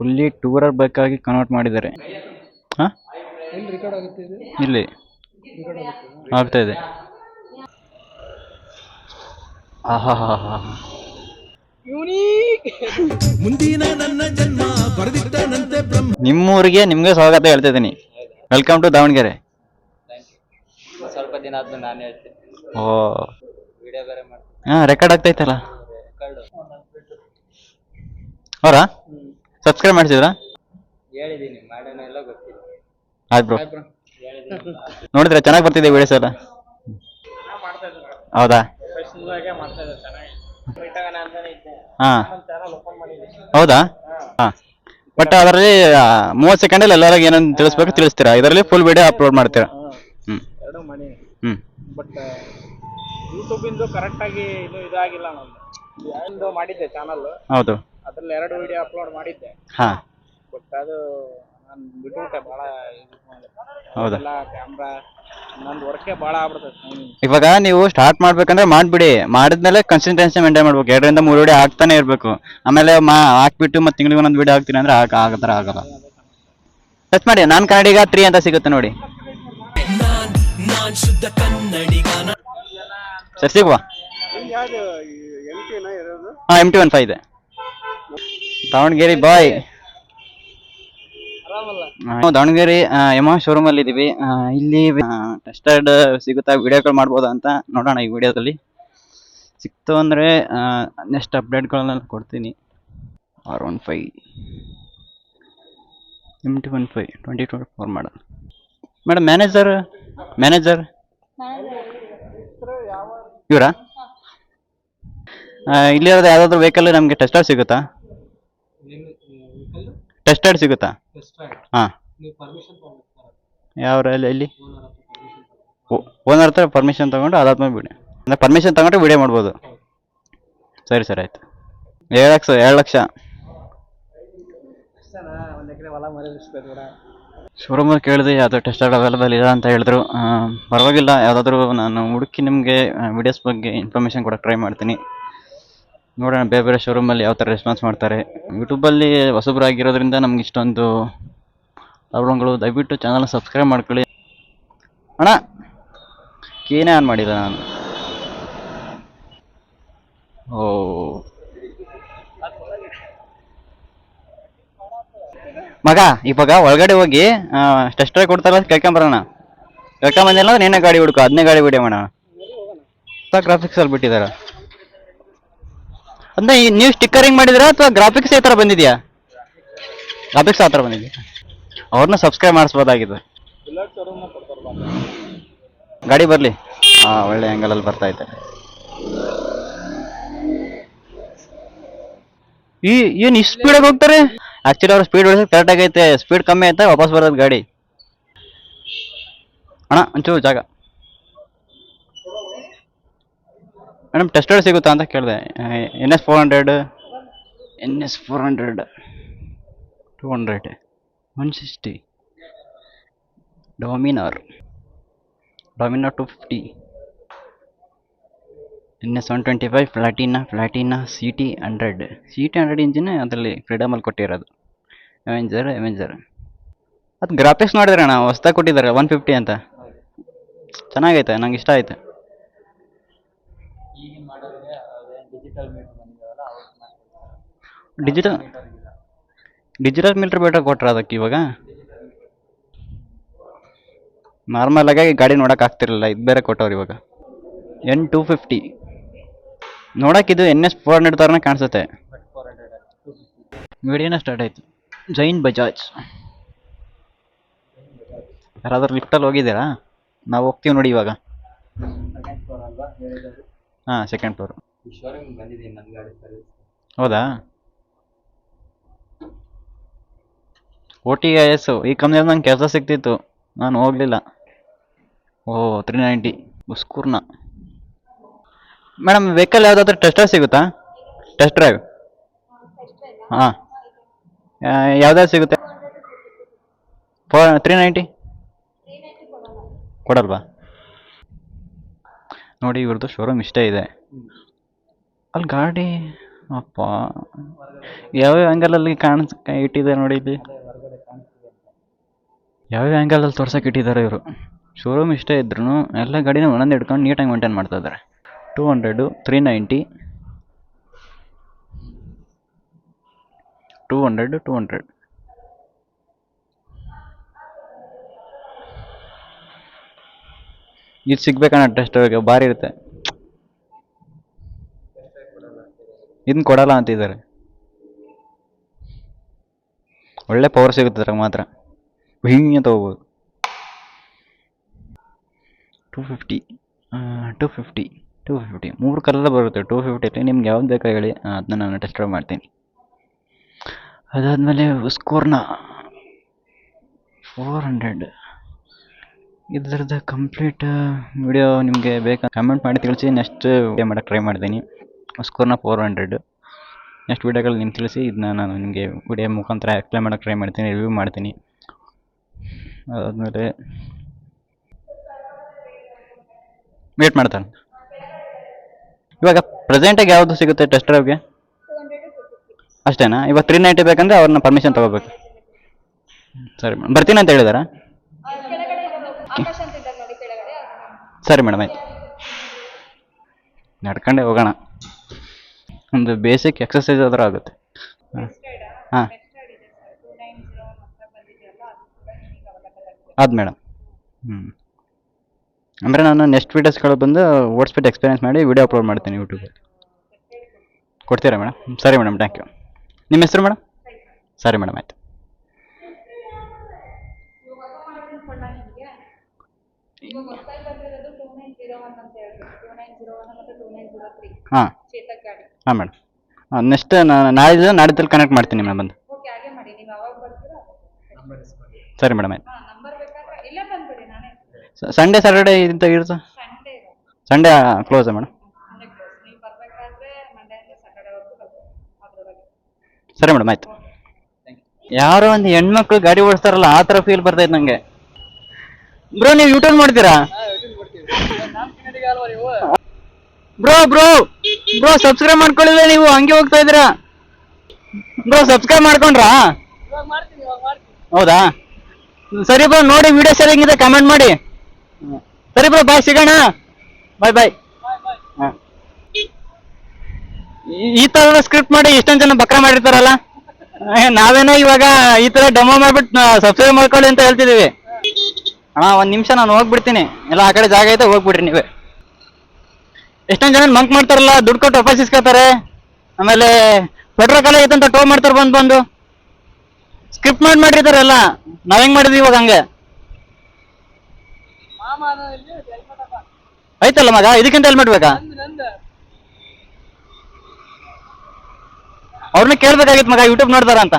Fully tourer ಆಗಿ convert ಮಾಡಿದ್ದಾರೆ. ಹಾಂ? ಎಲ್ಲಿ ರೆಕಾರ್ಡ್ ಆಗುತ್ತೆ ಇದು ಇಲ್ಲಿ. ಆಗ್ತಾ ಇದೆ. ಮುಂದಿನ ನನ್ನ ಜನ್ಮ ಬರೆದಿಟ್ಟನಂತೆ ಬ್ರಹ್ಮ ನಿಮ್ಮೂರಿಗೆ ನಿಮಗೆ ಸ್ವಾಗತ ಹೇಳ್ತಾ ಇದ್ದೀನಿ. Welcome to Davanagere. ಸ್ವಲ್ಪ ದಿನ ಆದ್ಮೇಲೆ ನಾನು ಹೇಳ್ತೀನಿ. ಓ. ವಿಡಿಯೋ ಬೇರೆ ಮಾಡ್ತೀನಿ. ಹಾಂ ರೆಕಾರ್ಡ್ ಆಗ್ತೈತಲ್ಲ ಅವರಾ? ಸಬ್ಸ್ಕ್ರೈಬ್ ಮಾಡಿಸಿದ್ರಾ? ಹೇಳಿದೀನಿ ಮಾಡೋಣ ಎಲ್ಲ ಗೊತ್ತಿಲ್ಲ. ಆಯ್ತು ಬ್ರೋ ನೋಡಿದ್ರೆ ಚೆನ್ನಾಗಿ ಬರ್ತಿದೆ ವಿಡಿಯೋಸ್ ಎಲ್ಲ ಹೌದಾ? ಹಾ. ಹೌದಾ? ಹಾಂ. ಬಟ್ ಅದರಲ್ಲಿ ಮೂವತ್ತು ಸೆಕೆಂಡಲ್ಲಿ ಎಲ್ಲರಿಗೆ ಏನೇನು ತಿಳಿಸ್ಬೇಕು ತಿಳಿಸ್ತೀರಾ? ಇದರಲ್ಲಿ ಫುಲ್ ವಿಡಿಯೋ ಅಪ್ಲೋಡ್ ಮಾಡ್ತೀರಾ? ಹ್ಮ್. ಹ್ಮ್. ಬಟ್ ಯೂಟ್ಯೂಬಿಂದು ಕರೆಕ್ಟಾಗಿ ಇದು ಇದಾಗಿಲ್ಲ ನಂದು. ಒಂದು ಮಾಡಿದ್ದೆ ಚಾನಲ್ ಹೌದು. ಅದ್ರಲ್ಲಿ ಎರಡು ವಿಡಿಯೋ ಅಪ್ಲೋಡ್ ಮಾಡಿದ್ದೆ. ಹಾಂ. ಬಟ್ ಅದು ನಾನು ಬಿಟ್ಬಿಟ್ಟೆ ಬಹಳ ಹೌದಾ? ಎಲ್ಲ ಕ್ಯಾಮ್ರಾ ನಂದು ವರ್ಕೇ ಭಾಳ ಆಗ್ಬಿಡ್ತದೆ ಇವಾಗ ನೀವು ಸ್ಟಾರ್ಟ್ ಮಾಡ್ಬೇಕಂದ್ರೆ ಮಾಡ್ಬಿಡಿ. ಮಾಡಿದ್ಮೇಲೆ ಕನ್ಸಿಸ್ಟೆನ್ಸಿ ಮೇಂಟೈನ್ ಮಾಡ್ಬೇಕು. ಎರಡರಿಂದ ಮೂರು ವಿಡಿಯೋ ಹಾಕ್ತಾನೆ ಇರಬೇಕು. ಆಮೇಲೆ ಮಾ ಹಾಕ್ಬಿಟ್ಟು ಮತ್ತೆ ತಿಂಗಳಿಗೆ ಒಂದೊಂದು ವಿಡಿಯೋ ಹಾಕ್ತೀನಿ ಅಂದ್ರೆ ಆಗ ಆ ಥರ ಆಗಲ್ಲ. ಟಚ್ ಮಾಡಿ. ನಾನು ಕನ್ನಡಿಗ ತ್ರೀ ಅಂತ ಸಿಗುತ್ತೆ ನೋಡಿ. ನಾನ್ ನಾನ್ ಶುದ್ಧ ಕನ್ನಡಿಗನ ಸರ್ ಸಿಗುವ ಯಾವುದು ಎಂ ಟಿನ ಇರೋದು? ಹಾಂ ಎಂ ಟಿ ಒನ್ ಫೈವ್ ಇದೆ. ದಾವಣಗೆರೆ ಬಾಯ್. ನಾವು ದಾವಣಗೆರೆ ಯಮ ಶೋರೂಮ್ ಅಲ್ಲಿ ಇದೀವಿ. ಇಲ್ಲಿ ಟೆಸ್ಟೆಡ್ ಸಿಗುತ್ತಾ ವಿಡಿಯೋಗಳು ಮಾಡ್ಬೋದಾ ಅಂತ ನೋಡೋಣ ಈ ವಿಡಿಯೋದಲ್ಲಿ ಸಿಕ್ತು ಅಂದರೆ ನೆಕ್ಸ್ಟ್ ಅಪ್ಡೇಟ್ಗಳನ್ನೆಲ್ಲ ಕೊಡ್ತೀನಿ. R one five M T one five twenty twenty four ಮಾಡೋಣ ಮೇಡಮ್ ಮ್ಯಾನೇಜರ್ ಮ್ಯಾನೇಜರ್ ಇವರಾ ಇಲ್ಲಿರೋದು ಯಾವುದಾದ್ರೂ ವೆಹಿಕಲ್ ನಮಗೆ ಟೆಸ್ಟರ್ ಸಿಗುತ್ತಾ? ಟೆಸ್ಟೆಡ್ ಸಿಗುತ್ತಾ? ಹಾಂ. ಯಾವ ಇಲ್ಲಿ ಎಲ್ಲಿ? ಓನರ್ ಹತ್ರ ಪರ್ಮಿಷನ್ ತಗೊಂಡು. ಅದಾದ್ಮೇಲೆ ಬಿಡಿ ಅಂದರೆ ಪರ್ಮಿಷನ್ ತಗೊಂಡ್ರೆ ವಿಡಿಯೋ ಮಾಡ್ಬೋದು. ಸರಿ ಸರ್ ಆಯ್ತು. ಏಳು ಲಕ್ಷ ಎರಡು ಲಕ್ಷ. ಶೋರೂಮಲ್ಲಿ ಕೇಳಿದೆ ಯಾವುದು ಟೆಸ್ಟೆಡ್ ಅವೈಲೇಬಲ್ ಇಲ್ಲ ಅಂತ ಹೇಳಿದ್ರು. ಪರವಾಗಿಲ್ಲ ಯಾವುದಾದ್ರೂ ನಾನು ಹುಡುಕಿ ನಿಮಗೆ ವಿಡಿಯೋಸ್ ಬಗ್ಗೆ ಇನ್ಫಾರ್ಮೇಷನ್ ಕೊಡೋಕೆ ಟ್ರೈ ಮಾಡ್ತೀನಿ. ನೋಡೋಣ, ಬೇರೆ ಬೇರೆ ಶೋರೂಮಲ್ಲಿ ಯಾವ ಥರ ರೆಸ್ಪಾನ್ಸ್ ಮಾಡ್ತಾರೆ. ಯೂಟ್ಯೂಬಲ್ಲಿ ಹೊಸಬರಾಗಿರೋದ್ರಿಂದ ನಮ್ಗೆ ಇಷ್ಟೊಂದು ಪ್ರಾಬ್ಲಮ್ಗಳು. ದಯವಿಟ್ಟು ಚಾನಲ್ನ ಸಬ್ಸ್ಕ್ರೈಬ್ ಮಾಡ್ಕೊಳ್ಳಿ. ಅಣ್ಣ, ಕೇನೇ ಆನ್ ಮಾಡಿದ ನಾನು. ಓ. ಮಗ, ಇವಾಗ ಒಳಗಡೆ ಹೋಗಿ ಟೆಸ್ಟ್ರೆ ಕೊಡ್ತಾರಲ್ಲ ಕೇಳ್ಕೊಂಬರೋಣ ಕೇಳ್ಕೊಂಬಂದಿಲ್ಲ ನೀನೇ ಗಾಡಿ ಹುಡುಕು ಅದನ್ನೇ ಗಾಡಿ ಬಿಡಿ ಮಾಡೋಣ. ಹೊಸ ಬಿಟ್ಟಿದ್ದಾರೆ ಅಂದ್ರೆ ನೀವು ಸ್ಟಿಕ್ಕರಿಂಗ್ ಮಾಡಿದ್ರಾ ಅಥವಾ ಗ್ರಾಫಿಕ್ಸ್ ಯಾವ ಥರ ಬಂದಿದ್ಯಾ? ಗ್ರಾಫಿಕ್ಸ್ ಆ ಥರ ಬಂದಿದ್ಯಾ? ಅವ್ರನ್ನ ಸಬ್ಸ್ಕ್ರೈಬ್ ಮಾಡಿಸ್ಬೋದಾಗಿದೆ ಗಾಡಿ ಬರಲಿ. ಹಾಂ ಒಳ್ಳೆ ಆ್ಯಂಗಲಲ್ಲಿ ಬರ್ತಾ ಐತೆ ಈ, ಏನು ಇಷ್ಟು ಸ್ಪೀಡಾಗಿ ಹೋಗ್ತಾರೆ? ಆ್ಯಕ್ಚುಲಿ ಅವ್ರು ಸ್ಪೀಡ್ ಹೊಡಿಸೋಕೆ ಕರೆಕ್ಟ್ ಆಗೈತೆ ಸ್ಪೀಡ್ ಕಮ್ಮಿ ಆಯ್ತಾ ವಾಪಸ್ ಬರೋದು ಗಾಡಿ. ಅಣ್ಣ, ಒಂಚೂರು ಜಾಗ. ಮೇಡಮ್ ಟೆಸ್ಟರ್ ಸಿಗುತ್ತಾ ಅಂತ ಕೇಳಿದೆ. N S four hundred N S four hundred two hundred one sixty Dominar Dominar two fifty N S one twenty five Platina Platina C T hundred C T hundred engine ಅದರಲ್ಲಿ ಫ್ರೀಡಮಲ್ಲಿ ಕೊಟ್ಟಿರೋದು. Avenger Avenger ಅದು graphics ನೋಡಿದ್ರೆ ಅಣ್ಣ ಹೊಸ್ದಾಗಿ ಕೊಟ್ಟಿದ್ದಾರೆ one fifty ಅಂತ. ಚೆನ್ನಾಗೈತೆ ನಂಗೆ ಇಷ್ಟ ಆಯ್ತು ಈಗಿನ ಮಾಡೋರಿಗೆ ಅದೇ ಡಿಜಿಟಲ್ ಮೀಟರ್ ಬಂದಿದ್ದಾವಲ್ಲ ಅವ್ರು ಮಾಡ್ತಾರೆ ಡಿಜಿಟಲ್ ಡಿಜಿಟಲ್ ಮೀಟ್ರ್ ಬೇಟ ಕೊಟ್ರ ಅದಕ್ಕೆ ಇವಾಗ? ನಾರ್ಮಲ್ ಆಗಿ ಗಾಡಿ ನೋಡಕ್ ಆಗ್ತಿರಲಿಲ್ಲ ಇದು ಬೇರೆ ಕೊಟ್ಟವ್ರು ಇವಾಗ. ಎನ್ ಟೂ ಫಿಫ್ಟಿ ನೋಡಕ್ ಇದು ಎನ್ ಎಸ್ ಫೋರ್ ಹಂಡ್ರೆಡ್ ಥರನೇ ಕಾಣಿಸುತ್ತೆ. ವಿಡಿಯೋನ ಸ್ಟಾರ್ಟ್ ಆಯ್ತು. ಜೈನ್ ಬಜಾಜ್ ಯಾರಾದ್ರೂ ಲಿಫ್ಟಲ್ಲಿ ಹೋಗಿದ್ದೀರಾ? ನಾವು ಹೋಗ್ತೀವಿ ನೋಡಿ ಇವಾಗ. ಹಾಂ ಸೆಕೆಂಡ್ ಫ್ಲೋರ್ ಹೌದಾ? ಓ ಟಿ ಐ ಎಸ್ ಈ ಕಂಪ್ನಿಯಲ್ಲಿ ನಂಗೆ ಕೆಲಸ ಸಿಗ್ತಿತ್ತು. ನಾನು ಹೋಗಲಿಲ್ಲ. ಓ ತ್ರೀ ನೈಂಟಿ ಉಸ್ಕೂರ್ನ. ಮೇಡಮ್ ವೆಹಿಕಲ್ ಯಾವುದಾದ್ರೂ ಟೆಸ್ಟರ್ ಸಿಗುತ್ತಾ? ಟೆಸ್ಟ್ ಡ್ರೈವ್ ಹಾಂ. ಯಾವ್ದಾದ್ರು ಸಿಗುತ್ತೆ? ಫೋ ತ್ರೀ ನೈಂಟಿ ಕೊಡಲ್ವಾ? ನೋಡಿ ಇವ್ರದ್ದು ಶೋರೂಮ್ ಇಷ್ಟೇ ಇದೆ. ಅಲ್ಲಿ ಗಾಡಿ, ಅಪ್ಪ. ಯಾವ್ಯಾವ ಆ್ಯಂಗಲಲ್ಲಿ ಕಾಣಿಸ್ ಇಟ್ಟಿದೆ ನೋಡಿ ಇಲ್ಲಿ ಯಾವ್ಯಾವ ಆ್ಯಂಗಲಲ್ಲಿ ತೋರ್ಸಕ್ಕೆ ಇಟ್ಟಿದ್ದಾರೆ ಇವರು. ಶೋರೂಮ್ ಇಷ್ಟೇ ಇದ್ರೂ ಎಲ್ಲ ಗಾಡಿನ ಒಂದೊಂದು ಹಿಡ್ಕೊಂಡು ನೀಟಾಗಿ ಮೇಂಟೈನ್ ಮಾಡ್ತಾ ಇದ್ದಾರೆ two hundred three ninety two hundred two hundred ಇದು ಸಿಗ್ಬೇಕಣ್ಣ ಟೆಸ್ಟ್ ಭಾರಿ ಇರುತ್ತೆ. ಇದನ್ನ ಕೊಡಲ್ಲ ಅಂತಿದ್ದಾರೆ. ಒಳ್ಳೆ ಪವರ್ ಸಿಗುತ್ತೆ ಅದ್ರಾಗ ಮಾತ್ರ. ಹಿಂಗೆ ತಗೋಬೋದು two fifty two fifty two fifty ಮೂರು ಕಲರ್ ಬರುತ್ತೆ ಟೂ ಫಿಫ್ಟಿಲಿ ನಿಮ್ಗೆ ಯಾವ್ದು ಬೇಕಾ ಹೇಳಿ ಅದನ್ನ ನಾನು ಟೆಸ್ಟ್ ಮಾಡ್ತೀನಿ. ಅದಾದಮೇಲೆ ಉಸ್ಕೋರ್ನ ಫೋರ್ ಹಂಡ್ರೆಡ್ ಇದ್ರದ್ದು ಕಂಪ್ಲೀಟ್ ವಿಡಿಯೋ ನಿಮಗೆ ಬೇಕಾ ಕಮೆಂಟ್ ಮಾಡಿ ತಿಳಿಸಿ. ನೆಕ್ಸ್ಟ್ ವಿಡಿಯೋ ಮಾಡೋಕ್ಕೆ ಟ್ರೈ ಮಾಡ್ತೀನಿ. ಸ್ಕೋರ್ನ ಫೋರ್ ಹಂಡ್ರೆಡ್ ನೆಕ್ಸ್ಟ್ ವಿಡಿಯೋಗಳು ನಿಮ್ಗೆ ತಿಳಿಸಿ. ಇದನ್ನ ನಾನು ನಿಮಗೆ ವಿಡಿಯೋ ಮುಖಾಂತರ ಎಕ್ಸ್ಪ್ಲೈನ್ ಮಾಡೋಕ್ಕೆ ಟ್ರೈ ಮಾಡ್ತೀನಿ ರಿವ್ಯೂ ಮಾಡ್ತೀನಿ. ಅದಾದಮೇಲೆ ವೇಟ್ ಮಾಡ್ತಾನೆ. ಇವಾಗ ಪ್ರೆಸೆಂಟಾಗಿ ಯಾವುದು ಸಿಗುತ್ತೆ ಟೆಸ್ಟ್ ಡ್ರೈವ್ಗೆ ಅಷ್ಟೇನಾ? ಇವಾಗ ತ್ರೀ ನೈಂಟಿ ಬೇಕಂದ್ರೆ ಅವ್ರನ್ನ ಪರ್ಮಿಷನ್ ತಗೋಬೇಕು. ಸರಿ ಮೇಡಮ್ ಬರ್ತೀನಿ ಅಂತ ಹೇಳಿದಾರಾ? ಸರಿ ಮೇಡಮ್ ಆಯ್ತು. ನಡ್ಕೊಂಡೆ ಹೋಗೋಣ. ಒಂದು ಬೇಸಿಕ್ ಎಕ್ಸಸೈಸ್ ಆದರೂ ಆಗುತ್ತೆ. ಹಾಂ ಹಾಂ ಟೂ ನೈನ್ ಜೀರೋ ಹತ್ರ ಬಂದಿದೆಯಲ್ಲ ಅದು ಕೂಡ ನಿಮಗೆ ಆದ್ ಮೇಡಮ್ ಹ್ಞೂ ಅಂದರೆ ನಾನು ನೆಕ್ಸ್ಟ್ ವೀಡಿಯೋಸ್ಗಳು ಬಂದು ಓಡಿಸ್ಬಿಟ್ಟು ಎಕ್ಸ್ಪೀರಿಯನ್ಸ್ ಮಾಡಿ ವಿಡಿಯೋ ಅಪ್ಲೋಡ್ ಮಾಡ್ತೀನಿ ಯೂಟ್ಯೂಬಲ್ಲಿ ಕೊಡ್ತೀರಾ ಮೇಡಮ್ ಸರಿ ಮೇಡಮ್ ಥ್ಯಾಂಕ್ ಯು ನಿಮ್ಮ ಹೆಸರು ಮೇಡಮ್ ಸರಿ ಮೇಡಮ್ ಆಯಿತು. ಹಾಂ. ಹಾಂ ಮೇಡಮ್ ಹಾಂ ನೆಕ್ಸ್ಟ್ ನಾನು ನಾಳೆ ನಾಡಿದ್ದಲ್ಲಿ ಕನೆಕ್ಟ್ ಮಾಡ್ತೀನಿ ಮೇಡಮ್ ಬಂದು. ಸರಿ ಮೇಡಮ್ ಆಯ್ತು ಹಾಂ ನಂಬರ್ ಬೇಕಾದ್ರೆ ಇಲ್ಲೇ ಬಂದ್ಬಿಡಿ ನಾನೇ ಸಂಡೇ ಸ್ಯಾಟರ್ಡೇ ಇಂತ ಇರುತ್ತೆ? ಸಂಡೇ ಕ್ಲೋಸಾ ಮೇಡಮ್ ಸಂಡೇ ಕ್ಲೋಸ್ ನೀವು ಬರಬೇಕಾದ್ರೆ ಮಂಡೆಯಿಂದ ಸ್ಯಾಟರ್ಡೇವರೆಗೂ ಬರ್ಬೋದು ಅದರೊಳಗೆ. ಸರಿ ಮೇಡಮ್ ಆಯ್ತು. ಯಾರೋ ಒಂದು ಹೆಣ್ಮಕ್ಳು ಗಾಡಿ ಓಡಿಸ್ತಾರಲ್ಲ ಆ ಥರ ಫೀಲ್ ಬರ್ತೈತೆ ನನಗೆ ಬ್ರೋ ನೀವು ಯೂಟರ್ನ್ ಮಾಡ್ತೀರಾ? ಬ್ರೋ ಬ್ರೋ ಬ್ರೋ ಸಬ್ಸ್ಕ್ರೈಬ್ ಮಾಡ್ಕೊಳ್ಳಿಲ್ಲ ನೀವು ಹಂಗೆ ಹೋಗ್ತಾ ಇದ್ದೀರಾ? ಬ್ರೋ ಸಬ್ಸ್ಕ್ರೈಬ್ ಮಾಡ್ಕೊಂಡ್ರಾ? ಹೌದಾ? ಸರಿ ಬ್ರೋ ನೋಡಿ ವಿಡಿಯೋ ಸರಿಯಾಗಿದೆ ಕಮೆಂಟ್ ಮಾಡಿ. ಸರಿ ಬ್ರೋ ಬಾಯ್ ಸಿಗೋಣ. ಬಾಯ್ ಬಾಯ್ ಈ- ತರದ ತರ ಸ್ಕ್ರಿಪ್ಟ್ ಮಾಡಿ ಇಷ್ಟೊಂದು ಜನ ಬಕ್ರ ಮಾಡಿರ್ತಾರಲ್ಲ? ನಾವೇನೋ ಇವಾಗ ಈ ತರ ಡೆಮೋ ಮಾಡ್ಬಿಟ್ಟು ಸಬ್ಸ್ಕ್ರೈಬ್ ಮಾಡ್ಕೊಳ್ಳಿ ಅಂತ ಹೇಳ್ತಿದೀವಿ. ಅಣ್ಣ, ಒಂದ್ ನಿಮಿಷ, ನಾನು ಹೋಗ್ಬಿಡ್ತೀನಿ. ಎಲ್ಲ ಆ ಕಡೆ ಜಾಗ ಐತೆ, ಹೋಗ್ಬಿಡ್ರಿ ನೀವೇ. ಎಷ್ಟೊಂದ್ ಜನ ಮಂಕ್ ಮಾಡ್ತಾರಲ್ಲ, ದುಡ್ಡು ಕೊಟ್ಟು ವಾಪಸ್ ಇಸ್ಕೊತಾರೆ. ಆಮೇಲೆ ಪೆಟ್ರೋಲ್ ಕಾಲ ಐತೆ ಅಂತ ಟೋ ಮಾಡ್ತಾರೆ ಬಂದು ಬಂದು. ಸ್ಕ್ರಿಪ್ಟ್ ಮಾಡಿ ಮಾಡಿರ್ತಾರೆ ಎಲ್ಲ ನಾವ್ ಹೆಂಗ್ ಮಾಡಿದ್ವಿ ಇವಾಗ ಹಂಗೆ? ಐತಲ್ಲ ಮಗ? ಇದಕ್ಕಿಂತ ಹೆಲ್ಮೆಟ್ ಬೇಕಾ ಅವ್ರನ್ನ ಕೇಳ್ಬೇಕಾಗಿತ್ತು ಮಗ ಯೂಟ್ಯೂಬ್ ನೋಡ್ತಾರ ಅಂತ.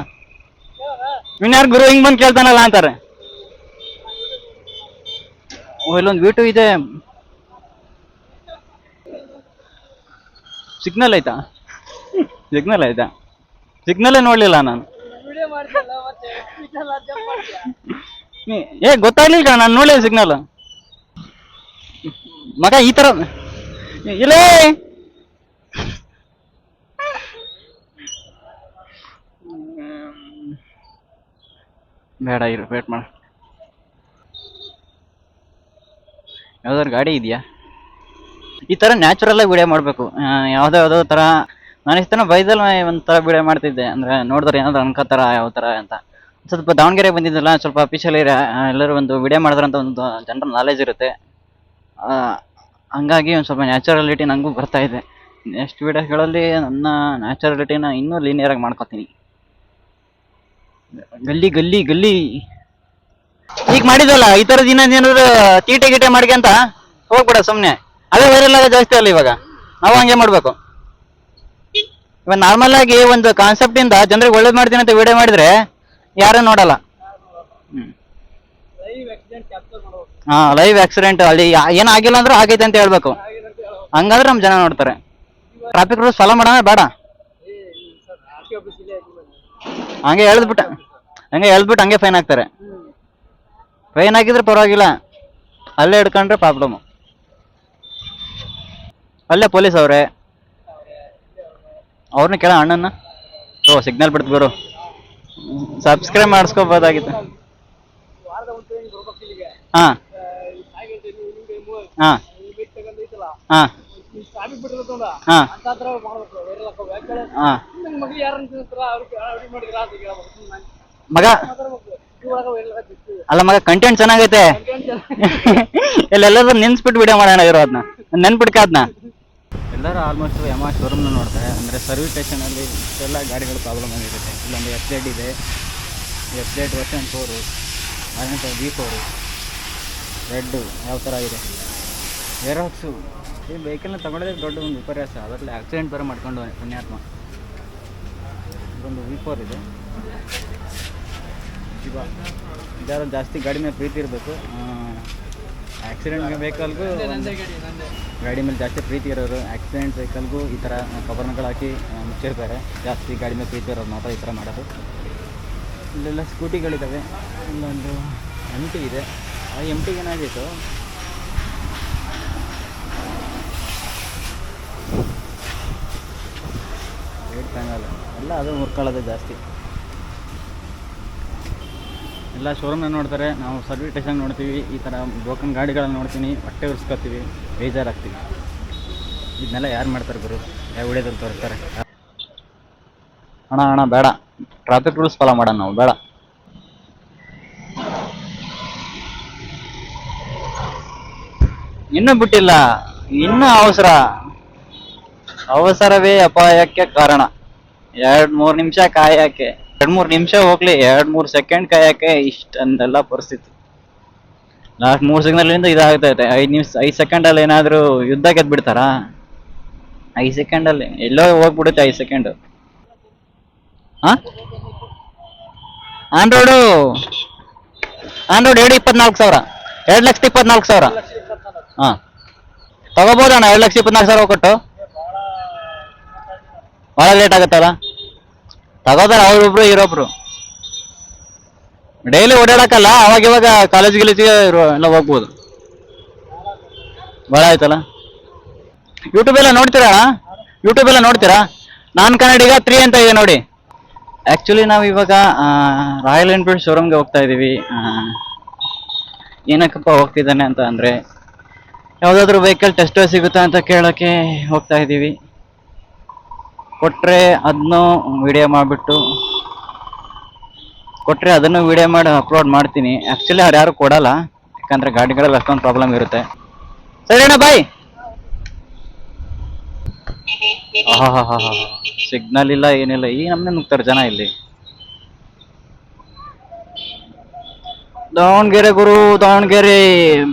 ಇನ್ಯಾರು ಗುರು ಹಿಂಗ್ ಬಂದು ಕೇಳ್ತಾನಲ್ಲ ಅಂತಾರೆ. ಓ ಇಲ್ಲೊಂದು ವೀಟು ಇದೆ. ಸಿಗ್ನಲ್ ಐತಾ ಸಿಗ್ನಲ್ ಐತಾ ಸಿಗ್ನಲ್ಲೇ ನೋಡ್ಲಿಲ್ಲ ನಾನು. ಏ ಗೊತ್ತಾಗ್ಲಿಲ್ಲ ನಾನು ನೋಡ್ಲಿಲ್ಲ ಸಿಗ್ನಲ್ ಮಗ ಈ ತರ ಇಲ್ಲೇ! ಬೇಡ ಇರು ವೇಟ್ ಮಾಡ. ಯಾವ್ದಾದ್ರು ಗಾಡಿ ಇದೆಯಾ? ಈ ಥರ ನ್ಯಾಚುರಲ್ ಆಗಿ ವಿಡಿಯೋ ಮಾಡಬೇಕು. ಯಾವುದೋ ಯಾವುದೋ ತರ ನಾನು ಇಷ್ಟ ಬೈದಲ್ಲಿ ಒಂದು ತರ ವಿಡಿಯೋ ಮಾಡ್ತಿದ್ದೆ. ಅಂದ್ರೆ ನೋಡಿದ್ರೆ ಏನಾದ್ರು ಅನ್ಕೋತಾರ ಯಾವ ಥರ ಅಂತ. ಸ್ವಲ್ಪ ದಾವಣಗೆರೆ ಬಂದಿದ್ದಲ್ಲ ಸ್ವಲ್ಪ ಅಫಿಷಿಯಲ್ ಏರಿಯಾ ಎಲ್ಲರೂ ಒಂದು ವಿಡಿಯೋ ಮಾಡಿದ್ರಂತ ಒಂದು ಜನರಲ್ ನಾಲೆಜ್ ಇರುತ್ತೆ. ಹಂಗಾಗಿ ಒಂದು ಸ್ವಲ್ಪ ನ್ಯಾಚುರಲಿಟಿ ನನಗೂ ಬರ್ತಾ ಇದೆ. ನೆಕ್ಸ್ಟ್ ವೀಡಿಯೋಗಳಲ್ಲಿ ನನ್ನ ನ್ಯಾಚುರಲಿಟಿನ ಇನ್ನೂ ಲೀನಿಯರಾಗಿ ಮಾಡ್ಕೊತೀನಿ. ಗಲ್ಲಿ ಗಲ್ಲಿ ಗಲ್ಲಿ. ಈಗ ಮಾಡಿದಲ್ಲ ಈ ಥರದ ಏನಾದ್ರು ತೀಟೆ ಗೀಟೆ ಮಾಡ್ಕೊಂತ ಹೋಗ್ಬಿಡ ಸುಮ್ಮನೆ ಅದೇ ವೈರಲ್ ಆಗ ಜಾಸ್ತಿ ಅಲ್ಲ ಇವಾಗ. ನಾವು ಹಂಗೆ ಮಾಡಬೇಕು. ಇವಾಗ ನಾರ್ಮಲ್ ಆಗಿ ಒಂದು ಕಾನ್ಸೆಪ್ಟ್ ಇಂದ ಜನರಿಗೆ ಒಳ್ಳೇದು ಮಾಡ್ತೀನಿ ಅಂತ ವಿಡಿಯೋ ಮಾಡಿದ್ರೆ ಯಾರು ನೋಡಲ್ಲ. ಹ್ಮ್. ಹಾ ಲೈವ್ ಆಕ್ಸಿಡೆಂಟ್ ಅಲ್ಲಿ ಏನ್ ಏನಾಗಿಲ್ಲ ಅಂದ್ರೆ ಆಗೈತೆ ಅಂತ ಹೇಳ್ಬೇಕು. ಹಂಗಾದ್ರೆ ನಮ್ ಜನ ನೋಡ್ತಾರೆ. ಟ್ರಾಫಿಕ್ ರೂಲ್ಸ್ ಫಾಲೋ ಮಾಡೋಣ, ಬೇಡ. ಹಂಗೆ ಹೇಳ್ದ್ಬಿಟ್ಟ ಹಂಗೆ ಹೇಳ್ಬಿಟ್ಟು ಹಂಗೆ ಫೈನ್ ಹಾಕ್ತಾರೆ ಫೈನ್ ಹಾಕಿದ್ರೆ ಪರವಾಗಿಲ್ಲ. ಅಲ್ಲೇ ಹಿಡ್ಕೊಂಡ್ರೆ ಪ್ರಾಬ್ಲಮ್ ಅಲ್ಲೇ ಪೊಲೀಸ್ ಅವ್ರೆ. ಅವ್ರನ್ನ ಕೇಳ ಅಣ್ಣನ ಓ ಸಿಗ್ನಲ್ ಬಿಡ್ತು ಗುರು. ಸಬ್ಸ್ಕ್ರೈಬ್ ಮಾಡಿಸ್ಕೋಬೋದಾಗಿತ್ತು. ಹಾಂ. ಮಗ? ಅಲ್ಲ ಮಗ ಕಂಟೆಂಟ್ ಚೆನ್ನಾಗೈತೆ. ಇಲ್ಲೆಲ್ಲರೂ ನಿನ್ಸ್ಬಿಟ್ಟು ವಿಡಿಯೋ ಮಾಡೋಣ ಇರೋ ಅದನ್ನ ನೆನ್ಪಿಟ್ಕ ಅದನ್ನ ಎಲ್ಲರೂ ಆಲ್ಮೋಸ್ಟ್ ಯಮ ಶೋರೂಮ್ನ ನೋಡ್ತಾರೆ. ಅಂದರೆ ಸರ್ವಿಸ್ ಸ್ಟೇಷನಲ್ಲಿ ಇಷ್ಟೆಲ್ಲ ಗಾಡಿಗಳು ಪ್ರಾಬ್ಲಮ್ ಆಗಿರುತ್ತೆ. ಇಲ್ಲೊಂದು ಎಫ್ ಜೆಡ್ ಇದೆ. ಎಫ್ ಜೆಡ್ ವರ್ಷನ್ ಫೋರು ಅನಂತರ ವಿ ಫೋರು ರೆಡ್ಡು ಯಾವ ಥರ ಇದೆ? ವೇರಾಕ್ಸು ಈ ವೆಹಿಕಲ್ನ ತಗೊಳ್ಳೋದೇ ದೊಡ್ಡ ಒಂದು ವಿಪರ್ಯಾಸ. ಅದರಲ್ಲಿ ಆಕ್ಸಿಡೆಂಟ್ ಬೇರೆ ಮಾಡ್ಕೊಂಡು ಪುಣ್ಯಾತ್ಮ. ಇದೊಂದು ವಿ ಫೋರ್ ಇದೆ. ಶಿವ. ಇದಾರು ಜಾಸ್ತಿ ಗಾಡಿ ಮೇಲೆ ಪ್ರೀತಿ ಇರಬೇಕು. ಆಕ್ಸಿಡೆಂಟ್ ವೆಹಿಕಲ್ಗೂ ಗಾಡಿ ಮೇಲೆ ಜಾಸ್ತಿ ಪ್ರೀತಿ ಇರೋರು ಆಕ್ಸಿಡೆಂಟ್ ವೆಹಿಕಲ್ಗೂ ಈ ಥರ ಕವರ್ನಗಳಾಕಿ ಹಾಕಿ ಮುಚ್ಚಿರ್ತಾರೆ. ಜಾಸ್ತಿ ಗಾಡಿ ಮೇಲೆ ಪ್ರೀತಿ ಇರೋರು ಮಾತ್ರ ಈ ಥರ ಮಾಡೋದು. ಇಲ್ಲೆಲ್ಲ ಸ್ಕೂಟಿಗಳಿದ್ದಾವೆ ಇಲ್ಲೊಂದು ಎಂ ಟಿ ಇದೆ. ಆ ಎಂ ಟಿಗೆ ಏನಾಗಿತ್ತು ಪ್ಯಾನಲ್ ಎಲ್ಲ ಅದು ಮುರ್ಕೊಳ್ಳೋದೇ ಜಾಸ್ತಿ. ಎಲ್ಲ ಶೋರೂಮ್ನ ನೋಡ್ತಾರೆ. ನಾವು ಸರ್ವಿಸ್ ಸ್ಟೇಷನ್ ನೋಡ್ತೀವಿ. ಈ ಥರ ಬ್ರೋಕನ್ ಗಾಡಿಗಳನ್ನ ನೋಡ್ತೀನಿ. ಹೊಟ್ಟೆ ಉರ್ಸ್ಕೊತೀವಿ. ಬೇಜಾರಾಗ್ತೀವಿ. ಇದನ್ನೆಲ್ಲ ಯಾರು ಮಾಡ್ತಾರೆ ಗುರು? ಯಾವ ವಿಡಿಯೋದಲ್ಲಿ ತೋರಿಸ್ತಾರೆ? ಅಣ್ಣ ಅಣ್ಣ, ಬೇಡ. ಟ್ರಾಫಿಕ್ ರೂಲ್ಸ್ ಫಾಲೋ ಮಾಡೋಣ ನಾವು. ಬೇಡ. ಇನ್ನೂ ಬಿಟ್ಟಿಲ್ಲ. ಇನ್ನೂ ಅವಸರ. ಅವಸರವೇ ಅಪಾಯಕ್ಕೆ ಕಾರಣ. ಎರಡ್ ಮೂರ್ ನಿಮಿಷ ಕಾಯಕ್ಕೆ, ಎರಡ್ ಮೂರ್ ನಿಮಿಷ ಹೋಗ್ಲಿ, ಎರಡ್ ಮೂರ್ ಸೆಕೆಂಡ್ ಕಾಯಕ್ಕೆ ಇಷ್ಟೊಂದೆಲ್ಲ ಪರಿಸ್ಥಿತಿ. ಲಾಸ್ಟ್ ಮೂರ್ ಸಿಗ್ನಲಿಂದ ಇದಾಗ್ತೈತೆ ಐದ್ ನಿಮಿಷ, ಐದ್ ಸೆಕೆಂಡ್ ಅಲ್ಲಿ ಏನಾದ್ರೂ ಯುದ್ಧ ಗೆದ್ ಬಿಡ್ತಾರಾ ಐದ್ ಸೆಕೆಂಡ್ ಅಲ್ಲಿ, ಎಲ್ಲೋ ಹೋಗ್ಬಿಡುತ್ತೆ ಐದ್ ಸೆಕೆಂಡ್ ಹಾ? ಆಂಡ್ರಾಯ್ಡು ಆಂಡ್ರಾಯ್ಡ್ ಎರಡು ಇಪ್ಪತ್ನಾಲ್ಕು ಸಾವಿರ. ಎರಡು ಲಕ್ಷದ ಇಪ್ಪತ್ನಾಲ್ಕು ಸಾವಿರ. ಹಾ. ತಗೋಬೋದಣ್ಣ, ಎರಡು ಲಕ್ಷ ಇಪ್ಪತ್ನಾಲ್ಕು ಸಾವಿರ ಕೊಟ್ಟು. ಭಾಳ ಲೇಟ್ ಆಗುತ್ತಲ್ಲ? ತಗೋತಾರೆ ಅವ್ರೊಬ್ರು ಇರೋಬ್ರು ಡೈಲಿ ಓಡಾಡಕ್ಕಲ್ಲ, ಅವಾಗ ಇವಾಗ ಕಾಲೇಜ್ ಗಿಲೇಜ್ಗೆ ಎಲ್ಲ ಹೋಗ್ಬೋದು. ಭಾಳ ಆಯ್ತಲ್ಲ? ಯೂಟ್ಯೂಬ್ ಎಲ್ಲ ನೋಡ್ತೀರಾ? ಅಣ್ಣ ಯೂಟ್ಯೂಬ್ ಎಲ್ಲ ನೋಡ್ತೀರಾ? ನಾನು ಕನ್ನಡಿಗ ತ್ರೀ ಅಂತ ಇದೆ ನೋಡಿ. ಆ್ಯಕ್ಚುಲಿ ನಾವು ಇವಾಗ ರಾಯಲ್ ಎನ್ಫೀಲ್ಡ್ ಶೋರೂಮ್ಗೆ ಹೋಗ್ತಾ ಇದೀವಿ. ಏನಕ್ಕಪ್ಪ ಹೋಗ್ತಿದ್ದಾನೆ ಅಂತ ಅಂದರೆ, ಯಾವುದಾದ್ರೂ ವೆಹಿಕಲ್ ಟೆಸ್ಟ್ ಸಿಗುತ್ತಾ ಅಂತ ಕೇಳೋಕ್ಕೆ ಹೋಗ್ತಾ ಇದ್ದೀವಿ ಕೊಟ್ಟರೆ ಅದನ್ನು ವಿಡಿಯೋ ಮಾಡಿಬಿಟ್ಟು ಕೊಟ್ಟರೆ ಅದನ್ನು ವಿಡಿಯೋ ಮಾಡಿ ಅಪ್ಲೋಡ್ ಮಾಡ್ತೀನಿ. ಆ್ಯಕ್ಚುಲಿ ಅವ್ರು ಯಾರು ಕೊಡಲ್ಲ, ಯಾಕಂದರೆ ಗಾಡಿಗಳಲ್ಲಿ ಅಷ್ಟೊಂದು ಪ್ರಾಬ್ಲಮ್ ಇರುತ್ತೆ. ಸರಿ ಅಣ್ಣ ಬಾಯ್ ಸಿಗ್ನಲ್ ಇಲ್ಲ, ಏನಿಲ್ಲ, ಈ ನಮ್ಮನೆ ನುಗ್ತಾರೆ ಜನ ಇಲ್ಲಿ. ದಾವಣಗೆರೆ ಗುರು, ದಾವಣಗೆರೆ.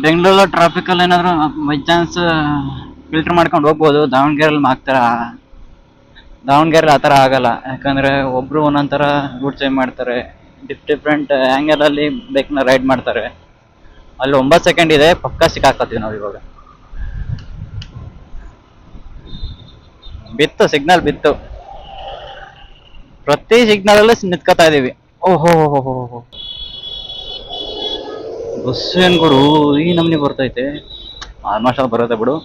ಬೆಂಗಳೂರಲ್ಲಿ ಟ್ರಾಫಿಕಲ್ಲಿ ಏನಾದರೂ ಬೈ ಚಾನ್ಸ್ ಫಿಲ್ಟರ್ ಮಾಡ್ಕೊಂಡು ಹೋಗ್ಬೋದು ದಾವಣಗೆರೆಯಲ್ಲಿ ಹಾಕ್ತಾರ ದಾವಣಗೆರೆ ಆ ಥರ ಆಗಲ್ಲ. ಯಾಕಂದರೆ ಒಬ್ಬರು ಒಂದೊಂದು ಥರ ರೂಟ್ ಚೇಂಜ್ ಮಾಡ್ತಾರೆ. ಡಿಫ್ ಡಿಫ್ರೆಂಟ್ ಆ್ಯಂಗಲಲ್ಲಿ ಬೈಕ್ನ ರೈಡ್ ಮಾಡ್ತಾರೆ. ಅಲ್ಲಿ ಒಂಬತ್ತು ಸೆಕೆಂಡ್ ಇದೆ, ಪಕ್ಕ ಸಿಕ್ಕಾಕತ್ತೀವಿ ನಾವು ಇವಾಗ. ಬಿತ್ತು, ಸಿಗ್ನಲ್ ಬಿತ್ತು. ಪ್ರತಿ ಸಿಗ್ನಲಲ್ಲೂ ನಿಂತ್ಕೋತಾ ಇದೀವಿ. ಓಹೋ, ಹೋ ಬಸ್ ಏನ್ ಗುರು, ಈ ನಮ್ನಿ ಬರ್ತೈತೆ. ಆಲ್ಮೋಸ್ಟ್ ಅಲ್ಲಿ ಬರುತ್ತೆ ಬಿಡು.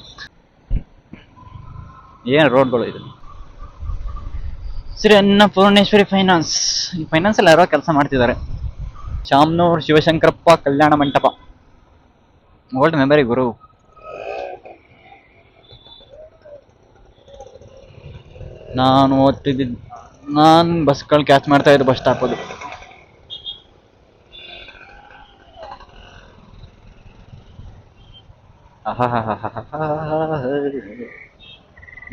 ಏನ್ ರೋಡ್ಗಳು ಇದು? ಶ್ರೀ ಅನ್ನಪೂರ್ಣೇಶ್ವರಿ ಫೈನಾನ್ಸ್ ಈ ಫೈನಾನ್ಸ್ ಅಲ್ಲಿ ಯಾರೋ ಕೆಲಸ ಮಾಡ್ತಿದ್ದಾರೆ. ಶಾಮ್ನೂರ್ ಶಿವಶಂಕರಪ್ಪ ಕಲ್ಯಾಣ ಮಂಟಪ. ಓಲ್ಡ್ ಮೆಮರಿ ಗುರು. ನಾನು ಓದ್ತಿದ್ದ, ನಾನು ಬಸ್ಗಳು ಕ್ಯಾಚ್ ಮಾಡ್ತಾ ಇದ್ದೆ ಬಸ್ ಸ್ಟಾಪಲ್ಲಿ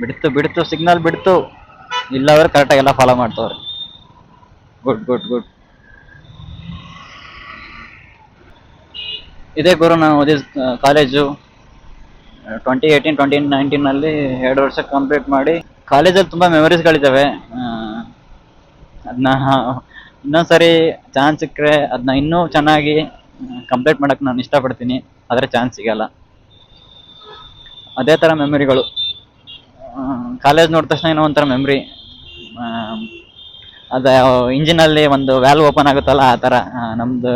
ಬಿಡ್ತು ಬಿಡ್ತು ಸಿಗ್ನಲ್ ಬಿಡ್ತು. ಇಲ್ಲವ್ರೆ ಕರೆಕ್ಟಾಗಿ ಎಲ್ಲ ಫಾಲೋ ಮಾಡ್ತವ್ರೆ. ಗುಡ್ ಗುಡ್ ಗುಡ್ ಇದೇ ಗುರು ನಾನು ಓದಿದ ಕಾಲೇಜು ಟ್ವೆಂಟಿ ಏಯ್ಟೀನ್ ಟ್ವೆಂಟಿ ನೈನ್ಟೀನಲ್ಲಿ ಎರಡು ವರ್ಷ ಕಂಪ್ಲೀಟ್ ಮಾಡಿ ಕಾಲೇಜಲ್ಲಿ ತುಂಬ ಮೆಮೊರೀಸ್ಗಳಿದ್ದಾವೆ ಅದನ್ನ ಇನ್ನೊಂದ್ಸರಿ ಚಾನ್ಸ್ ಸಿಕ್ಕರೆ ಅದನ್ನ ಇನ್ನೂ ಚೆನ್ನಾಗಿ ಕಂಪ್ಲೀಟ್ ಮಾಡೋಕ್ಕೆ ನಾನು ಇಷ್ಟಪಡ್ತೀನಿ. ಆದರೆ ಚಾನ್ಸ್ ಸಿಗಲ್ಲ. ಅದೇ ಥರ ಮೆಮೊರಿಗಳು ಕಾಲೇಜ್ ನೋಡಿದ ತಕ್ಷಣ ಏನೋ ಒಂಥರ ಮೆಮ್ರಿ ಅದು ಇಂಜಿನಲ್ಲಿ ಒಂದು ವ್ಯಾಲ್ವ್ ಓಪನ್ ಆಗುತ್ತಲ್ಲ ಆ ಆ, ನಮ್ದು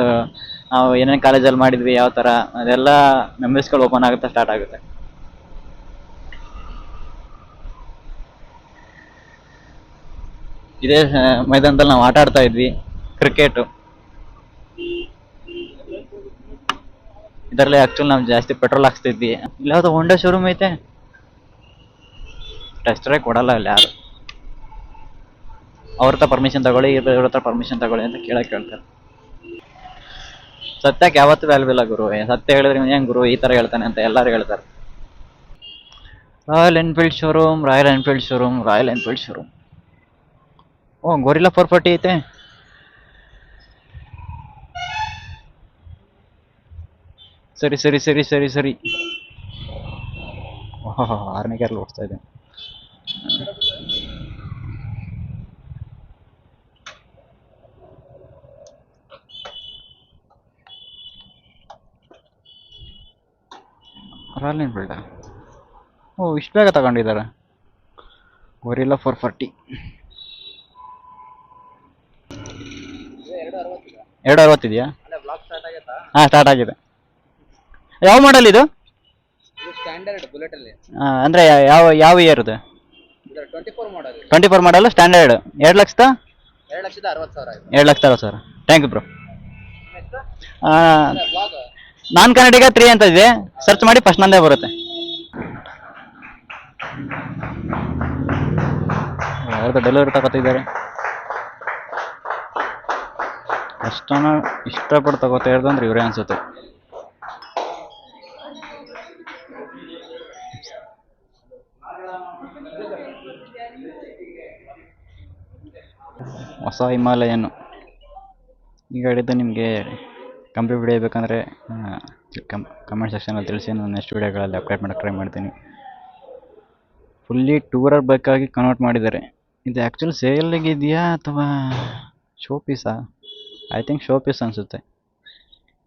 ನಾವು ಏನೇನು ಕಾಲೇಜಲ್ಲಿ ಮಾಡಿದ್ವಿ ಯಾವ ಥರ ಅದೆಲ್ಲ ಮೆಮರೀಸ್ಗಳು ಓಪನ್ ಆಗುತ್ತೆ ಸ್ಟಾರ್ಟ್ ಆಗುತ್ತೆ. ಇದೇ ಮೈದಾನದಲ್ಲಿ ನಾವು ಆಟ ಆಡ್ತಾ ಇದ್ವಿ ಕ್ರಿಕೆಟು ಇದರಲ್ಲಿ ಆಕ್ಚುಲಿ ನಾವು ಜಾಸ್ತಿ ಪೆಟ್ರೋಲ್ ಹಾಕ್ಸ್ತಿದ್ವಿ. ಇಲ್ಲಿ ಹೋಂಡಾ ಶೋರೂಮ್ ಐತೆ? ಟೆಸ್ಟ್ರೇ ಕೊಡಲ್ಲ ಅಲ್ಲಿ ಯಾರು. ಅವ್ರ ಹತ್ರ ಪರ್ಮಿಷನ್ ತಗೊಳ್ಳಿ, ಇವ್ರ ಹತ್ರ ಪರ್ಮಿಷನ್ ತಗೊಳ್ಳಿ ಅಂತ ಕೇಳಕ್ ಕೇಳ್ತಾರೆ ಸತ್ಯಕ್ಕೆ ಯಾವತ್ತು ವ್ಯಾಲ್ಯೂ ಇಲ್ಲ ಗುರು ಸತ್ಯ ಹೇಳಿದ್ರೆ ಹೆಂಗ್ ಗುರು? ಈ ತರ ಹೇಳ್ತಾನೆ ಅಂತ ಎಲ್ಲರೂ ಹೇಳ್ತಾರೆ. Royal Enfield showroom Royal Enfield showroom Royal Enfield showroom oh Gorilla four forty ಐತೆ? ಸರಿ ಸರಿ ಸರಿ ಸರಿ ಸರಿ. ಓಹೋ ಆರನೇ ಗೇರಲ್ಲಿ ಓಡಿಸ್ತಾ ಇದೆ ರಾಯಲ್ ಎನ್ಫೀಲ್ಡ ಓ ಇಷ್ಟು ಬೇಗ ತಗೊಂಡಿದ್ದಾರೆ? ಗೊರಿಲ್ಲಾ ಫೋರ್ ಫಾರ್ಟಿ ಎರಡು ಅರವತ್ತಿದೆಯಾ ಹಾಂ ಸ್ಟಾರ್ಟ್ ಆಗಿದೆ. ಯಾವ ಮಾಡಲ್ ಇದು? ಅಂದರೆ ಸ್ಟ್ಯಾಂಡರ್ಡ್ ಬುಲೆಟ್ ಅಲ್ಲಿ. ಅಂದ್ರೆ ಯಾವ ಯಾವ ಇಯರ್ ಇದು. ಟ್ವೆಂಟಿ ಫೋರ್ ಮಾಡಲ್ ಸ್ಟ್ಯಾಂಡರ್ಡ್ ಎರಡು ಲಕ್ಷದ? ಎರಡು ಲಕ್ಷದ ಅರವತ್ತು ಸಾವಿರ ಎರಡು ಲಕ್ಷದ ಅರವತ್ತು ಸಾವಿರ. ಥ್ಯಾಂಕ್ ಯು ಬ್ರೋ ನಾನ್ ಕನ್ನಡಿಗ ತ್ರೀ ಅಂತ ಇದೆ. ಸರ್ಚ್ ಮಾಡಿ ಫಸ್ಟ್ ನಂದೇ ಬರುತ್ತೆ. ಡೆಲಿವರಿ ತಗೋತಿದ್ದಾರೆ? ಅಷ್ಟನ ಇಷ್ಟಪಟ್ಟು ತಗೋತಾ ಇರೋದು ಅಂದ್ರೆ ಇವರೇ ಅನ್ಸುತ್ತೆ. ಹೊಸ ಹಿಮಾಲಯನು. ಈ ಗಾಡಿದು ನಿಮಗೆ ಕಂಪ್ಲೀಟ್ ವಿಡಿಯೋ ಬೇಕಂದರೆ ಕಮ್ ಕಮೆಂಟ್ ಸೆಕ್ಷನಲ್ಲಿ ತಿಳಿಸಿ ನಾನು ನೆಕ್ಸ್ಟ್ ವಿಡಿಯೋಗಳಲ್ಲಿ ಅಪ್ಡೇಟ್ ಮಾಡೋಕ್ಕೆ ಟ್ರೈ ಮಾಡ್ತೀನಿ. ಫುಲ್ಲಿ ಟೂರರ್ ಬೇಕಾಗಿ ಕನ್ವರ್ಟ್ ಮಾಡಿದ್ದಾರೆ. ಇದು ಆ್ಯಕ್ಚುಲಿ ಸೇಲಿಗೆ ಇದೆಯಾ ಅಥವಾ ಶೋ ಪೀಸಾ ಐ ಥಿಂಕ್ ಶೋ ಪೀಸ್ ಅನಿಸುತ್ತೆ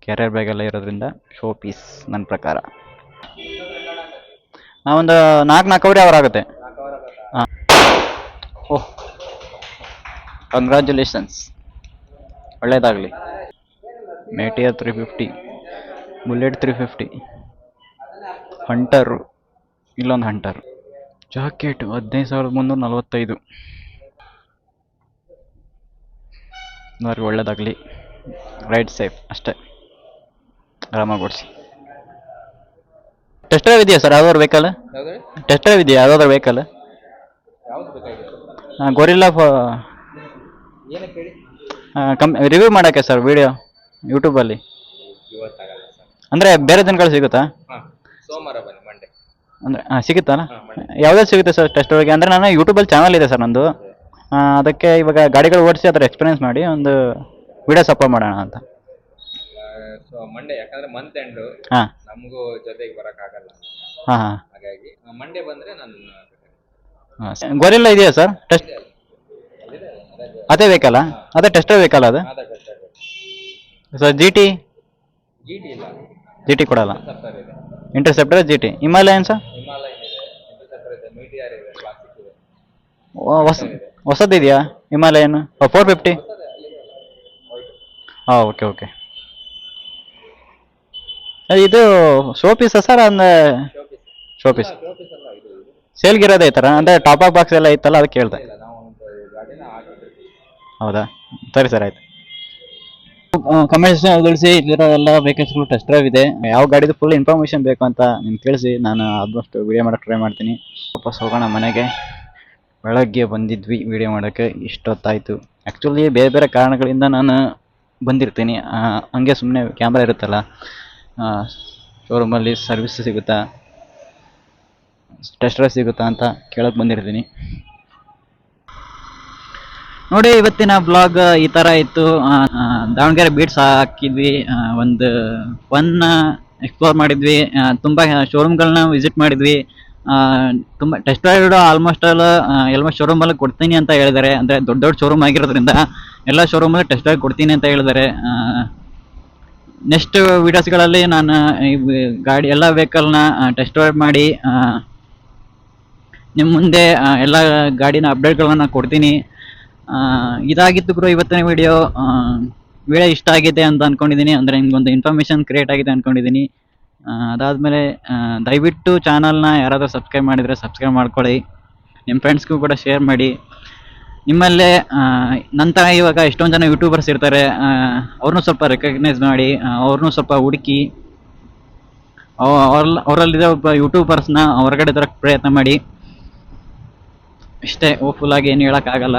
ಕ್ಯಾರಿಯರ್ ಬ್ಯಾಗೆಲ್ಲ ಇರೋದ್ರಿಂದ ಶೋ ಪೀಸ್ ನನ್ನ ಪ್ರಕಾರ. ನಾವೊಂದು ಒಂದು ನಾಲ್ಕು ಅವರೇ ಅವರ್ ಆಗುತ್ತೆ? ಹಾಂ. ಓಹ್ ಕಂಗ್ರ್ಯಾಚುಲೇಷನ್ಸ್ ಒಳ್ಳೇದಾಗಲಿ. Meteor three fifty bullet three fifty hunter ಇಲ್ಲೊಂದು ಹಂಟರ್ ಜಾಕೆಟು ಹದಿನೈದು ಸಾವಿರದ ಮುನ್ನೂರ ನಲವತ್ತೈದು. ಅವ್ರಿಗೆ ಒಳ್ಳೇದಾಗಲಿ. ರೈಟ್ ಸೇಫ್ ಅಷ್ಟೇ. ಆರಾಮಾಗಿ ಓಡಿಸಿ. ಟೆಸ್ಟ್ ಡ್ರೈವ್ ಇದೆಯಾ ಸರ್? ಯಾವ್ದಾದ್ರು ವೆಹಿಕಲ್ ಟೆಸ್ಟ್ ಡ್ರೈವ್ ಇದೆಯಾ? ಯಾವ್ದಾದ್ರು ವೆಹಿಕಲ್ ಹಾಂ ಗೊರಿಲ್ಲಾ ಕಮ್ ರಿವ್ಯೂ ಮಾಡೋಕ್ಕೆ ಸರ್ ವಿಡಿಯೋ ಯೂಟ್ಯೂಬಲ್ಲಿ ಅಂದರೆ ಬೇರೆ ದಿನಗಳು ಸಿಗುತ್ತಾ? ಹಾ ಸೋಮವಾರ ಬನ್ನಿ ಮಂಡೆ ಅಂದ್ರೆ ಹಾಂ ಸಿಗುತ್ತಲ್ಲ ಹಾಂ ಮಂಡೆ ಯಾವ್ದು ಸಿಗುತ್ತೆ ಸರ್ ಟೆಸ್ಟ್ ಒಳಗೆ? ಅಂದರೆ ನಾನು ಯೂಟ್ಯೂಬಲ್ಲಿ ಚಾನಲ್ ಇದೆ ಸರ್ ನಂದು. ಆ, ಅದಕ್ಕೆ ಇವಾಗ ಗಾಡಿಗಳು ಓಡಿಸಿ ಅದರ ಎಕ್ಸ್ಪೀರಿಯನ್ಸ್ ಮಾಡಿ ಒಂದು ವಿಡಿಯೋ ಅಪ್ಲೋಡ್ ಮಾಡೋಣ ಅಂತ. ಸೊ ಮಂಡೆ ಯಾಕಂದ್ರೆ ಮಂತ್ ಎಂಡು ಹಾಂ. ನಮಗೂ ಜೊತೆಗೆ ಬರೋಕ್ಕಾಗಲ್ಲ. ಹಾಂ ಹಾಂ. ಹಾಗಾಗಿ ಮಂಡೇ ಬಂದ್ರೆ ನಾನು ಹಾಂ ಗೊರಿಲ್ಲ ಇದೆಯಾ ಸರ್? ಟೆಸ್ಟ್ ಅದೇ ಬೇಕಲ್ಲ? ಅದೇ ಟೆಸ್ಟ್ ಬೇಕಲ್ಲ ಅದು? Sir G T G T ಇಲ್ಲ. ಜಿ ಟಿ ಕೊಡಲ್ಲ. Interceptor G T Himalayan sir ಹೊಸ ಹೊಸದಿದೆಯಾ ಹಿಮಾಲಯನ್ ಫೋರ್ ಫಿಫ್ಟಿ ಹಾಂ ಓಕೆ ಓಕೆ ಇದು ಶೋ ಪೀಸಾ ಸರ್ ಅಂದ್ರೆ ಶೋ ಪೀಸ್ ಶೋಪೀಸ್. ಸೇಲ್ಗಿರೋದೇ ಈ ಥರ ಅಂದರೆ ಟಾಪ್ ಆಫ್ ಬಾಕ್ಸ್ ಎಲ್ಲ ಇತ್ತಲ್ಲ ಅದಕ್ಕೆ ಕೇಳ್ದೆ. ಹೌದಾ? ಸರಿ ಸರ್ ಆಯ್ತು. ಕಮೆಂಟ್ಸ್ ತಿಳಿಸಿ ಇಲ್ಲಿರೋ ಎಲ್ಲ ವೆಹಿಕಲ್ಸ್ಗಳು ಟೆಸ್ಟ್ ಡ್ರೈವ್ ಇದೆ. ಯಾವ ಗಾಡಿದು ಫುಲ್ ಇನ್ಫಾರ್ಮೇಶನ್ ಬೇಕು ಅಂತ ನಿಮ್ಗೆ ತಿಳಿಸಿ ನಾನು ಆಲ್ಮೋಸ್ಟ್ ವೀಡಿಯೋ ಮಾಡೋಕೆ ಟ್ರೈ ಮಾಡ್ತೀನಿ. ವಾಪಸ್ ಹೋಗೋಣ ಮನೆಗೆ. ಬೆಳಗ್ಗೆ ಬಂದಿದ್ವಿ ವಿಡಿಯೋ ಮಾಡೋಕ್ಕೆ. ಇಷ್ಟೊತ್ತಾಯಿತು. ಆ್ಯಕ್ಚುಲಿ ಬೇರೆ ಬೇರೆ ಕಾರಣಗಳಿಂದ ನಾನು ಬಂದಿರ್ತೀನಿ. ಹಂಗೆ ಸುಮ್ಮನೆ ಕ್ಯಾಮ್ರಾ ಇರುತ್ತಲ್ಲ ಶೋರೂಮಲ್ಲಿ ಸರ್ವಿಸ್ ಸಿಗುತ್ತಾ ಟೆಸ್ಟ್ ಡ್ರೈವ್ ಸಿಗುತ್ತಾ ಅಂತ ಕೇಳೋಕೆ ಬಂದಿರ್ತೀನಿ. ನೋಡಿ, ಇವತ್ತಿನ ಬ್ಲಾಗ್ ಈ ಥರ ಇತ್ತು. ದಾವಣಗೆರೆ ಬೀಟ್ಸ್ ಹಾಕಿದ್ವಿ. ಒಂದು ಫನ್ ಎಕ್ಸ್ಪ್ಲೋರ್ ಮಾಡಿದ್ವಿ. ತುಂಬಾ ಶೋರೂಮ್ಗಳನ್ನ ವಿಸಿಟ್ ಮಾಡಿದ್ವಿ. ತುಂಬಾ ಟೆಸ್ಟ್ ಡ್ರೈವ್ ಆಲ್ಮೋಸ್ಟ್ ಆಲ್ ಎಲ್ಲ ಶೋರೂಮಲ್ಲಿ ಕೊಡ್ತೀನಿ ಅಂತ ಹೇಳಿದ್ದಾರೆ. ಅಂದರೆ ದೊಡ್ಡ ದೊಡ್ಡ ಶೋರೂಮ್ ಆಗಿರೋದ್ರಿಂದ ಎಲ್ಲ ಶೋರೂಮಲ್ಲಿ ಟೆಸ್ಟ್ ಡ್ರೈವ್ ಕೊಡ್ತೀನಿ ಅಂತ ಹೇಳಿದ್ದಾರೆ. ನೆಕ್ಸ್ಟ್ ವೀಡಿಯೋಸ್ಗಳಲ್ಲಿ ನಾನು ಗಾಡಿ, ಎಲ್ಲ ವೆಹಿಕಲ್ನ ಟೆಸ್ಟ್ ಡ್ರೈವ್ ಮಾಡಿ ನಿಮ್ಮ ಮುಂದೆ ಎಲ್ಲ ಗಾಡಿನ ಅಪ್ಡೇಟ್ಗಳನ್ನ ಕೊಡ್ತೀನಿ. ಇದಾಗಿತ್ತು ಗುರು ಇವತ್ತಿನ ವಿಡಿಯೋ ವಿಡಿಯೋ ಇಷ್ಟ ಆಗಿದೆ ಅಂತ ಅಂದ್ಕೊಂಡಿದ್ದೀನಿ ಅಂದರೆ ನಿಮ್ಗೊಂದು ಇನ್ಫಾರ್ಮೇಷನ್ ಕ್ರಿಯೇಟ್ ಆಗಿದೆ ಅಂದ್ಕೊಂಡಿದ್ದೀನಿ ಅದಾದಮೇಲೆ ದಯವಿಟ್ಟು ಚಾನಲ್ನ ಯಾರಾದರೂ ಸಬ್ಸ್ಕ್ರೈಬ್ ಮಾಡಿದರೆ ಸಬ್ಸ್ಕ್ರೈಬ್ ಮಾಡ್ಕೊಳ್ಳಿ. ನಿಮ್ಮ ಫ್ರೆಂಡ್ಸ್ಗೂ ಕೂಡ ಶೇರ್ ಮಾಡಿ. ನಿಮ್ಮಲ್ಲೇ ನಂತರ ಇವಾಗ ಎಷ್ಟೊಂದು ಜನ ಯೂಟ್ಯೂಬರ್ಸ್ ಇರ್ತಾರೆ. ಅವ್ರನ್ನೂ ಸ್ವಲ್ಪ ರೆಕಗ್ನೈಸ್ ಮಾಡಿ ಅವ್ರನ್ನೂ ಸ್ವಲ್ಪ ಹುಡುಕಿ. ಅವ್ರಲ್ಲಿ ಅವರಲ್ಲಿರೋ ಒಬ್ಬ ಯೂಟ್ಯೂಬರ್ಸ್ನ ಹೊರಗಡೆ ತರಕ್ಕೆ ಪ್ರಯತ್ನ ಮಾಡಿ. ಇಷ್ಟೇ ಓಫುಲ್ಲಾಗಿ ಏನು ಹೇಳೋಕ್ಕಾಗಲ್ಲ.